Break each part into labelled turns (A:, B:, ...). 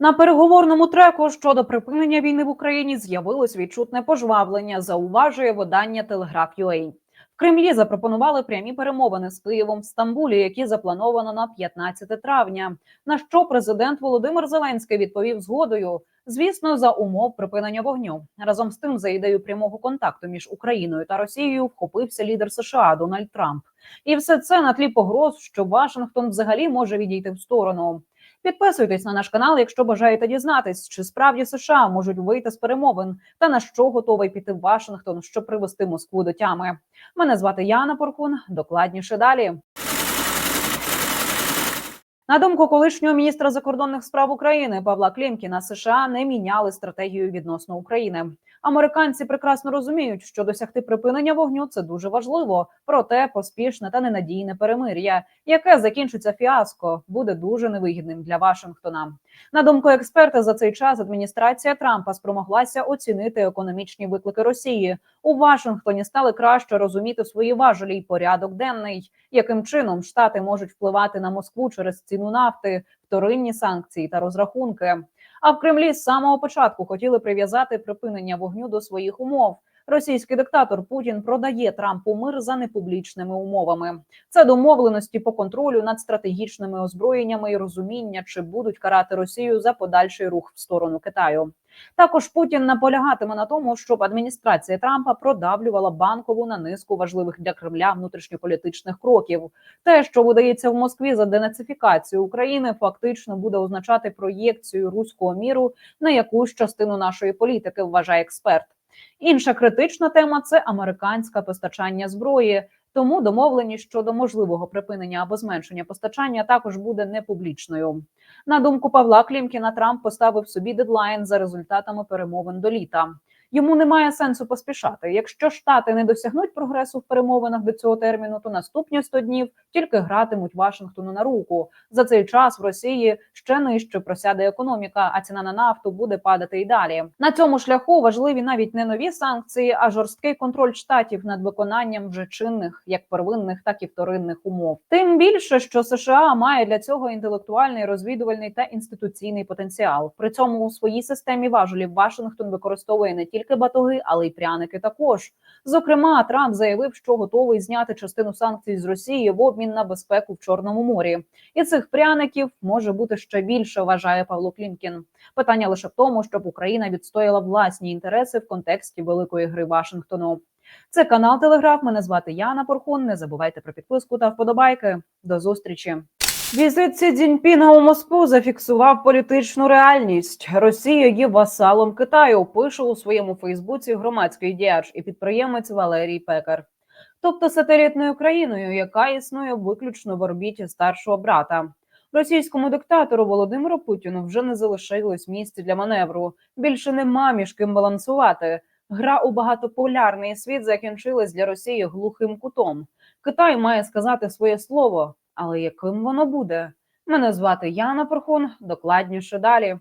A: На переговорному треку щодо припинення війни в Україні з'явилось відчутне пожвавлення, зауважує видання Телеграф.UA. В Кремлі запропонували прямі перемовини з Києвом в Стамбулі, які заплановано на 15 травня. На що президент Володимир Зеленський відповів згодою, звісно, за умов припинення вогню. Разом з тим, за ідею прямого контакту між Україною та Росією вхопився лідер США Дональд Трамп. І все це на тлі погроз, що Вашингтон взагалі може відійти в сторону. Підписуйтесь на наш канал, якщо бажаєте дізнатись, чи справді США можуть вийти з перемовин та на що готовий піти Вашингтон, щоб привести Москву до тями. Мене звати Яна Порхун. Докладніше далі. На думку колишнього міністра закордонних справ України Павла Клімкіна, США не міняли стратегію відносно України. Американці прекрасно розуміють, що досягти припинення вогню це дуже важливо. Проте поспішне та ненадійне перемир'я, яке закінчиться фіаско, буде дуже невигідним для Вашингтона. На думку експерта, за цей час адміністрація Трампа спромоглася оцінити економічні виклики Росії. У Вашингтоні стали краще розуміти свої важелі й порядок денний, яким чином штати можуть впливати на Москву через ціну нафти, вторинні санкції та розрахунки. А в Кремлі з самого початку хотіли прив'язати припинення вогню до своїх умов. Російський диктатор Путін продає Трампу мир за непублічними умовами. Це домовленості по контролю над стратегічними озброєннями і розуміння, чи будуть карати Росію за подальший рух в сторону Китаю. Також Путін наполягатиме на тому, щоб адміністрація Трампа продавлювала банкову на низку важливих для Кремля внутрішньополітичних кроків. Те, що видається в Москві за денацифікацію України, фактично буде означати проєкцію руського міру на якусь частину нашої політики, вважає експерт. Інша критична тема це американське постачання зброї. Тому домовленість щодо можливого припинення або зменшення постачання також буде непублічною. На думку Павла Клімкіна, Трамп поставив собі дедлайн за результатами перемовин до літа. Йому немає сенсу поспішати. Якщо штати не досягнуть прогресу в перемовинах до цього терміну, то наступні 100 днів тільки гратимуть Вашингтону на руку. За цей час в Росії ще нижче просяде економіка, а ціна на нафту буде падати й далі. На цьому шляху важливі навіть не нові санкції, а жорсткий контроль штатів над виконанням вже чинних, як первинних, так і вторинних умов. Тим більше, що США має для цього інтелектуальний, розвідувальний та інституційний потенціал. При цьому у своїй системі важелів Вашингтон використовує не тільки батоги, але й пряники. Також зокрема, Трамп заявив, що готовий зняти частину санкцій з Росії в обмін на безпеку в Чорному морі. І цих пряників може бути ще більше, вважає Павло Клімкін. Питання лише в тому, щоб Україна відстояла власні інтереси в контексті великої гри Вашингтону. Це канал Телеграф. Мене звати Яна Порхун. Не забувайте про підписку та вподобайки. До зустрічі. Візит Сі Цзіньпіна у Москву зафіксував політичну реальність. Росія є васалом Китаю. Пише у своєму Фейсбуці громадський діяч і підприємець Валерій Пекар, тобто сателітною країною, яка існує виключно в орбіті старшого брата. Російському диктатору Володимиру Путіну вже не залишилось місця для маневру. Більше нема між ким балансувати. Гра у багатополярний світ закінчилась для Росії глухим кутом. Китай має сказати своє слово, але яким воно буде? Мене звати Яна Порхун. Докладніше далі.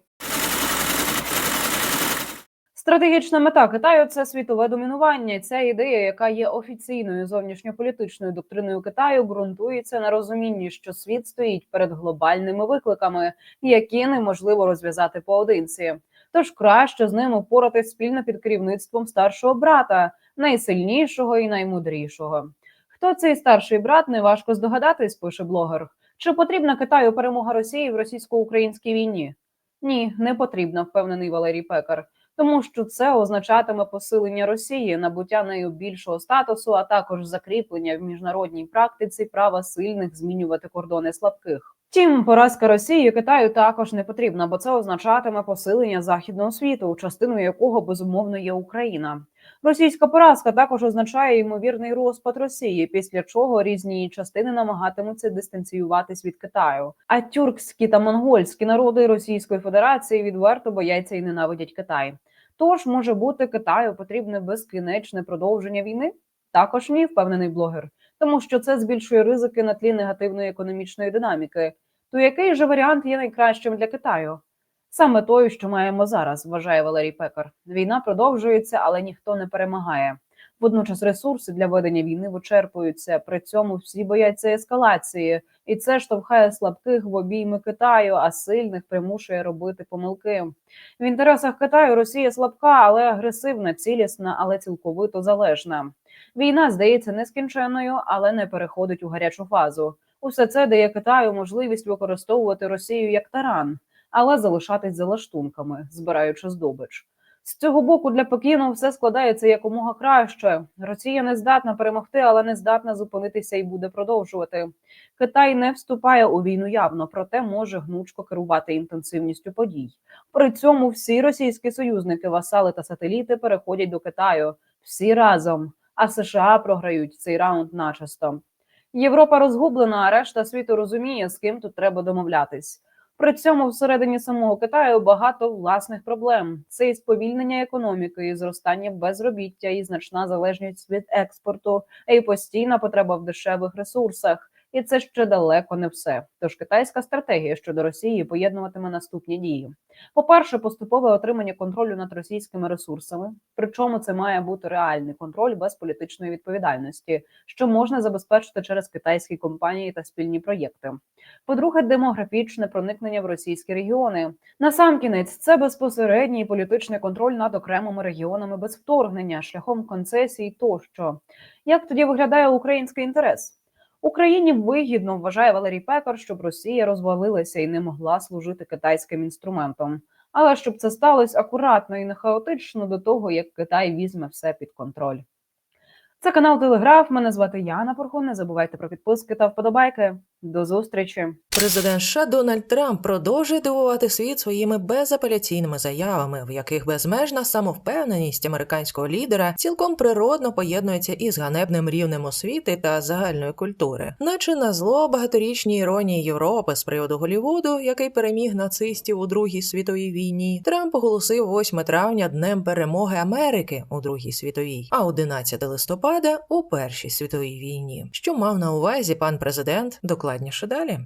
A: Стратегічна мета Китаю це світове домінування. Ця ідея, яка є офіційною зовнішньополітичною доктриною Китаю, ґрунтується на розумінні, що світ стоїть перед глобальними викликами, які неможливо розв'язати поодинці. Тож краще з ним упоратись спільно під керівництвом старшого брата, найсильнішого і наймудрішого. Хто цей старший брат, неважко здогадатись, пише блогер. Чи потрібна Китаю перемога Росії в російсько-українській війні? Ні, не потрібна, впевнений Валерій Пекар тому що це означатиме посилення Росії, набуття нею більшого статусу, а також закріплення в міжнародній практиці права сильних змінювати кордони слабких. Втім, поразка Росії Китаю також не потрібна, бо це означатиме посилення західного світу, частиною якого безумовно є Україна. Російська поразка також означає ймовірний розпад Росії, після чого різні частини намагатимуться дистанціюватись від Китаю. А тюркські та монгольські народи Російської Федерації відверто бояться і ненавидять Китай. Тож може бути Китаю потрібне безкінечне продовження війни? Також ні, впевнений блогер, тому що це збільшує ризики на тлі негативної економічної динаміки. То який же варіант є найкращим для Китаю? Саме той, що маємо зараз, вважає Валерій Пекар. Війна продовжується, але ніхто не перемагає. Водночас ресурси для ведення війни вичерпуються. При цьому всі бояться ескалації, і це штовхає слабких в обійми Китаю, а сильних примушує робити помилки. В інтересах Китаю Росія слабка, але агресивна, цілісна, але цілковито залежна. Війна здається нескінченною, але не переходить у гарячу фазу. Усе це дає Китаю можливість використовувати Росію як таран, але залишатись за лаштунками, збираючи здобич. З цього боку для Пекіну все складається якомога краще. Росія не здатна перемогти, але не здатна зупинитися і буде продовжувати. Китай не вступає у війну явно, проте може гнучко керувати інтенсивністю подій. При цьому всі російські союзники, васали та сателіти переходять до Китаю всі разом. А США програють цей раунд начисто. Європа розгублена, а решта світу розуміє, з ким тут треба домовлятись. При цьому всередині самого Китаю багато власних проблем: це і сповільнення економіки, і зростання безробіття, і значна залежність від експорту, і постійна потреба в дешевих ресурсах. І це ще далеко не все. Тож китайська стратегія щодо Росії поєднуватиме наступні дії: по-перше, поступове отримання контролю над російськими ресурсами. Причому це має бути реальний контроль без політичної відповідальності, що можна забезпечити через китайські компанії та спільні проєкти. По-друге, демографічне проникнення в російські регіони. Насамкінець це безпосередній політичний контроль над окремими регіонами без вторгнення, шляхом концесій тощо. Як тоді виглядає український інтерес? Україні вигідно вважає Валерій Пекар, щоб Росія розвалилася і не могла служити китайським інструментом. Але щоб це сталося акуратно і не хаотично до того, як Китай візьме все під контроль. Це канал Телеграф. Мене звати Яна Порхун. Не забувайте про підписки та вподобайки. До зустрічі.
B: Президент США Дональд Трамп продовжує дивувати світ своїми безапеляційними заявами, в яких безмежна самовпевненість американського лідера цілком природно поєднується із ганебним рівнем освіти та загальної культури, наче на зло багаторічній іронії Європи з приводу Голівуду, який переміг нацистів у Другій світовій війні. Трамп оголосив 8 травня днем перемоги Америки у Другій світовій, а 11 листопада у Першій світовій війні. Що мав на увазі пан президент? Докладніше далі.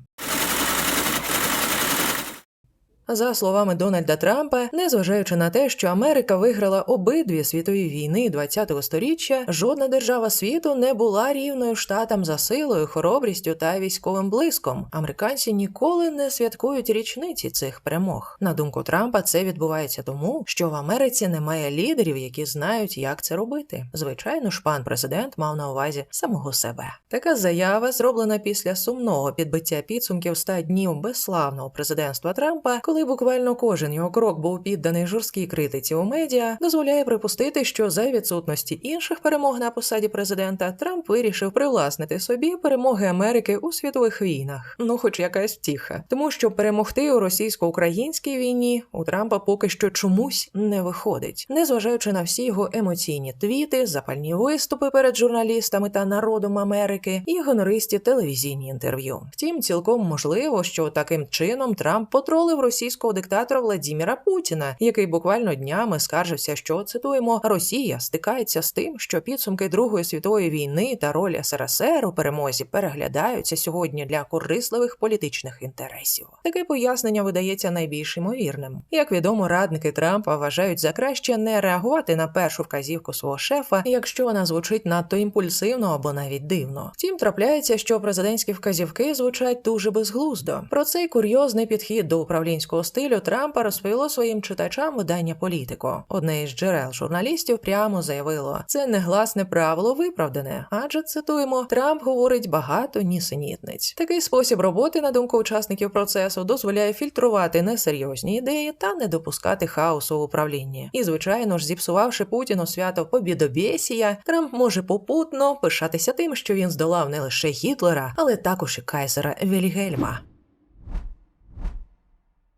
B: За словами Дональда Трампа, незважаючи на те, що Америка виграла обидві світові війни ХХ століття, жодна держава світу не була рівною штатам за силою, хоробрістю та військовим блиском. Американці ніколи не святкують річниці цих перемог. На думку Трампа, це відбувається тому, що в Америці немає лідерів, які знають, як це робити. Звичайно ж, пан президент мав на увазі самого себе. Така заява зроблена після сумного підбиття підсумків 100 днів безславного президентства Трампа, коли буквально кожен його крок був підданий жорсткій критиці у медіа, дозволяє припустити, що за відсутності інших перемог на посаді президента Трамп вирішив привласнити собі перемоги Америки у світових війнах. Ну, хоч якась втіха, тому що перемогти у російсько-українській війні у Трампа поки що чомусь не виходить, незважаючи на всі його емоційні твіти, запальні виступи перед журналістами та народом Америки і гонористі телевізійні інтерв'ю. Втім, цілком можливо, що таким чином Трамп потролив російського диктатора Владіміра Путіна, який буквально днями скаржився, що цитуємо Росія стикається з тим, що підсумки Другої світової війни та роль СРСР у перемозі переглядаються сьогодні для корисливих політичних інтересів. Таке пояснення видається найбільш ймовірним. Як відомо, радники Трампа вважають за краще не реагувати на першу вказівку свого шефа, якщо вона звучить надто імпульсивно або навіть дивно. Втім, трапляється, що президентські вказівки звучать дуже безглуздо. Про цей курйозний підхід до управлінського стилю Трампа розповіло своїм читачам видання Політико. Одне із джерел журналістів прямо заявило, це негласне правило виправдане, адже цитуємо, Трамп говорить багато нісенітниць. Такий спосіб роботи, на думку учасників процесу, дозволяє фільтрувати несерйозні ідеї та не допускати хаосу в управлінні. І, звичайно ж, зіпсувавши Путіну свято Побідобєсія, Трамп може попутно пишатися тим, що він здолав не лише Гітлера, але також і кайзера Вільгельма.